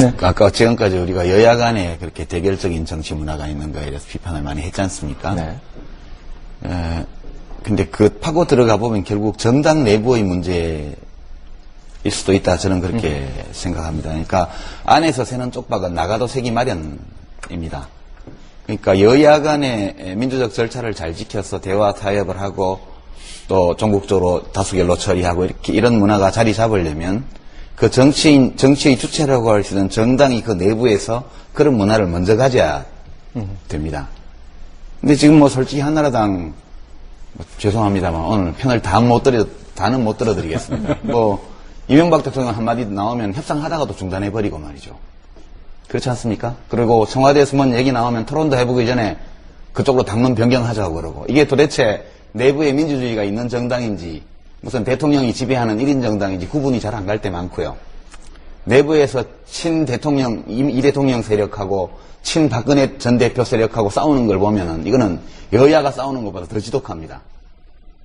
네. 아까 지금까지 우리가 여야 간에 그렇게 대결적인 정치 문화가 있는 거에 대해서 비판을 많이 했지 않습니까? 네. 에, 근데 그 파고 들어가 보면 결국 정당 내부의 문제일 수도 있다. 저는 그렇게 생각합니다. 그러니까 안에서 새는 쪽박은 나가도 새기 마련입니다. 그러니까 여야 간의 민주적 절차를 잘 지켜서 대화 타협을 하고 또 전국적으로 다수결로 처리하고 이렇게 이런 문화가 자리 잡으려면 그 정치인, 정치의 주체라고 할 수 있는 정당이 그 내부에서 그런 문화를 먼저 가져야 됩니다. 근데 지금 뭐 솔직히 한나라당 뭐 죄송합니다만 오늘 편을 다 못 들여 다는 못 들어드리겠습니다. 뭐 이명박 대통령 한마디 나오면 협상하다가도 중단해 버리고 말이죠. 그렇지 않습니까? 그리고 청와대에서 뭔 얘기 나오면 토론도 해보기 전에 그쪽으로 당론 변경하자고 그러고 이게 도대체 내부에 민주주의가 있는 정당인지 무슨 대통령이 지배하는 1인 정당인지 구분이 잘 안 갈 때 많고요. 내부에서 친 대통령, 이, 이 대통령 세력하고 친 박근혜 전 대표 세력하고 싸우는 걸 보면은 이거는 여야가 싸우는 것보다 더 지독합니다.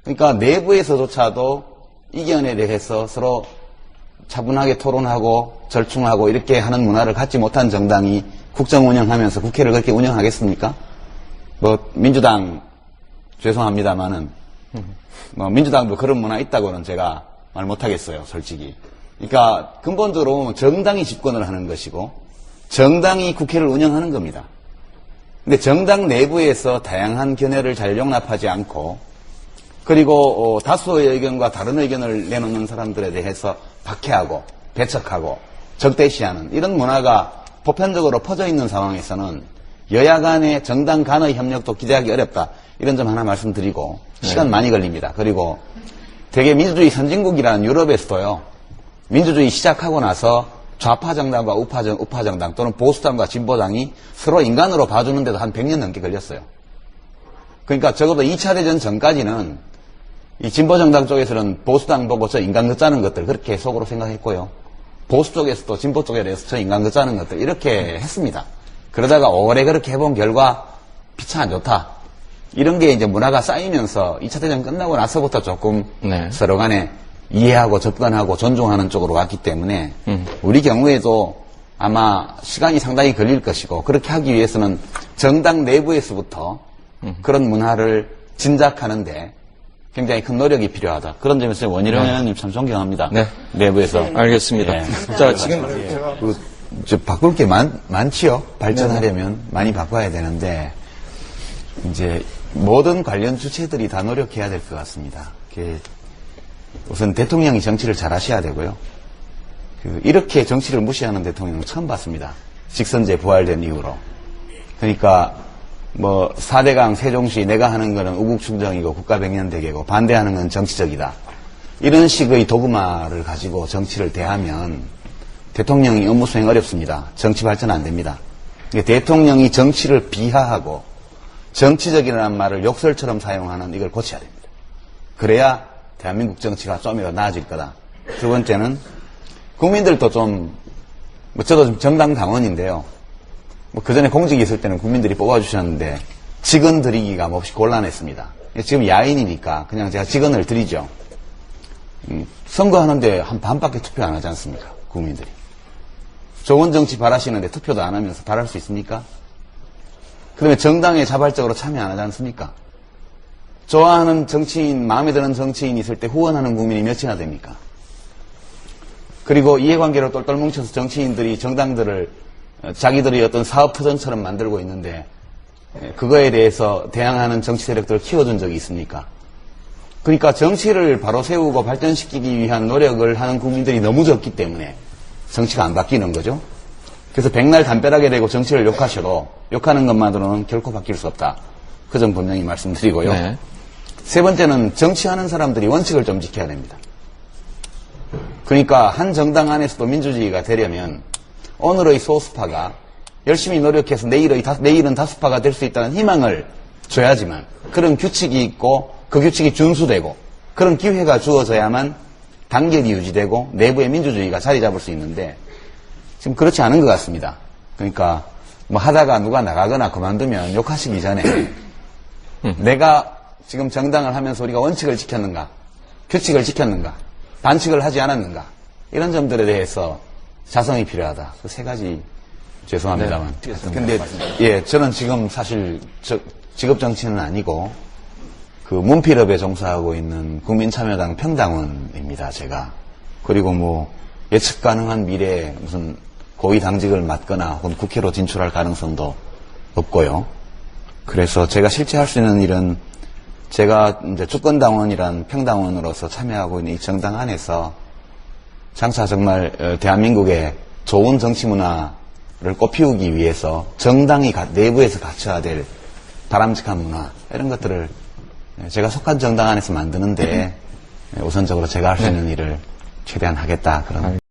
그러니까 내부에서조차도 이견에 대해서 서로 차분하게 토론하고 절충하고 이렇게 하는 문화를 갖지 못한 정당이 국정 운영하면서 국회를 그렇게 운영하겠습니까? 뭐 민주당 죄송합니다만은 뭐 민주당도 그런 문화 있다고는 제가 말 못하겠어요, 솔직히. 그러니까 근본적으로 정당이 집권을 하는 것이고 정당이 국회를 운영하는 겁니다. 근데 정당 내부에서 다양한 견해를 잘 용납하지 않고 그리고 어, 다수의 의견과 다른 의견을 내놓는 사람들에 대해서 박해하고 배척하고 적대시하는 이런 문화가 보편적으로 퍼져 있는 상황에서는 여야 간의 정당 간의 협력도 기대하기 어렵다. 이런 점 하나 말씀드리고 시간 많이 걸립니다. 그리고 되게 민주주의 선진국이라는 유럽에서도요. 민주주의 시작하고 나서 좌파 정당과 우파, 정, 우파 정당 또는 보수당과 진보당이 서로 인간으로 봐주는데도 한 100년 넘게 걸렸어요. 그러니까 적어도 2차 대전 전까지는 이 진보 정당 쪽에서는 보수당 보고 저 인간극 짜는 것들 그렇게 속으로 생각했고요. 보수 쪽에서도 진보 쪽에 대해서 저 인간극 짜는 것들 이렇게 했습니다. 그러다가 오래 그렇게 해본 결과 피차 안 좋다. 이런 게 이제 문화가 쌓이면서 2차 대전 끝나고 나서부터 조금 네. 서로 간에 이해하고 접근하고 존중하는 쪽으로 왔기 때문에 우리 경우에도 아마 시간이 상당히 걸릴 것이고 그렇게 하기 위해서는 정당 내부에서부터 그런 문화를 진작하는데 굉장히 큰 노력이 필요하다. 그런 점에서 원희룡 의원님 참 존경합니다. 네. 내부에서. 알겠습니다. 예. 자, 지금 그, 저 바꿀 게 많, 많지요. 발전하려면 많이 바꿔야 되는데 이제 모든 관련 주체들이 다 노력해야 될 것 같습니다. 그게 우선 대통령이 정치를 잘 하셔야 되고요. 그 이렇게 정치를 무시하는 대통령은 처음 봤습니다. 직선제 부활된 이후로. 그러니까 뭐 4대강 세종시 내가 하는 거는 우국충정이고 국가백년대계고 반대하는 건 정치적이다. 이런 식의 도구마를 가지고 정치를 대하면 대통령이 업무 수행 어렵습니다. 정치 발전 안 됩니다. 대통령이 정치를 비하하고 정치적이라는 말을 욕설처럼 사용하는 이걸 고쳐야 됩니다. 그래야 대한민국 정치가 좀이라도 나아질 거다. 두 번째는 국민들도 좀, 뭐 저도 좀 정당 당원인데요. 뭐 그 전에 공직이 있을 때는 국민들이 뽑아주셨는데 직원 드리기가 몹시 곤란했습니다. 지금 야인이니까 그냥 제가 직원을 드리죠. 음, 선거하는데 한 반밖에 투표 안 하지 않습니까? 국민들이. 좋은 정치 바라시는데 투표도 안 하면서 바랄 수 있습니까? 그러면 정당에 자발적으로 참여 안 하지 않습니까? 좋아하는 정치인, 마음에 드는 정치인이 있을 때 후원하는 국민이 몇이나 됩니까? 그리고 이해관계로 똘똘 뭉쳐서 정치인들이 정당들을 어, 자기들이 어떤 사업 터전처럼 만들고 있는데 예, 그거에 대해서 대항하는 정치 세력들을 키워준 적이 있습니까? 그러니까 정치를 바로 세우고 발전시키기 위한 노력을 하는 국민들이 너무 적기 때문에 정치가 안 바뀌는 거죠. 그래서 백날 담벼락에 대고 정치를 욕하셔도 욕하는 것만으로는 결코 바뀔 수 없다. 그 점 분명히 말씀드리고요. 네. 세 번째는 정치하는 사람들이 원칙을 좀 지켜야 됩니다. 그러니까 한 정당 안에서도 민주주의가 되려면 오늘의 소수파가 열심히 노력해서 내일의 다, 내일은 다수파가 될 수 있다는 희망을 줘야지만 그런 규칙이 있고 그 규칙이 준수되고 그런 기회가 주어져야만 단결이 유지되고 내부의 민주주의가 자리 잡을 수 있는데 지금 그렇지 않은 것 같습니다. 그러니까 뭐 하다가 누가 나가거나 그만두면 욕하시기 전에 내가 지금 정당을 하면서 우리가 원칙을 지켰는가, 규칙을 지켰는가, 반칙을 하지 않았는가, 이런 점들에 대해서 자성이 필요하다. 그 세 가지 죄송합니다만. 네. 근데 예, 저는 지금 사실 저- 직업 정치는 아니고 그 문필업에 종사하고 있는 국민참여당 평당원입니다. 제가 그리고 뭐 예측 가능한 미래에 무슨 고위 당직을 맡거나 혹은 국회로 진출할 가능성도 없고요. 그래서 제가 실제 할 수 있는 일은 제가 이제 주권당원이란 평당원으로서 참여하고 있는 이 정당 안에서 장차 정말 어, 대한민국의 좋은 정치 문화를 꽃피우기 위해서 정당이 가- 내부에서 갖춰야 될 바람직한 문화 이런 것들을 예, 제가 속한 정당 안에서 만드는데 예, 우선적으로 제가 할 수 있는 일을 최대한 하겠다 그런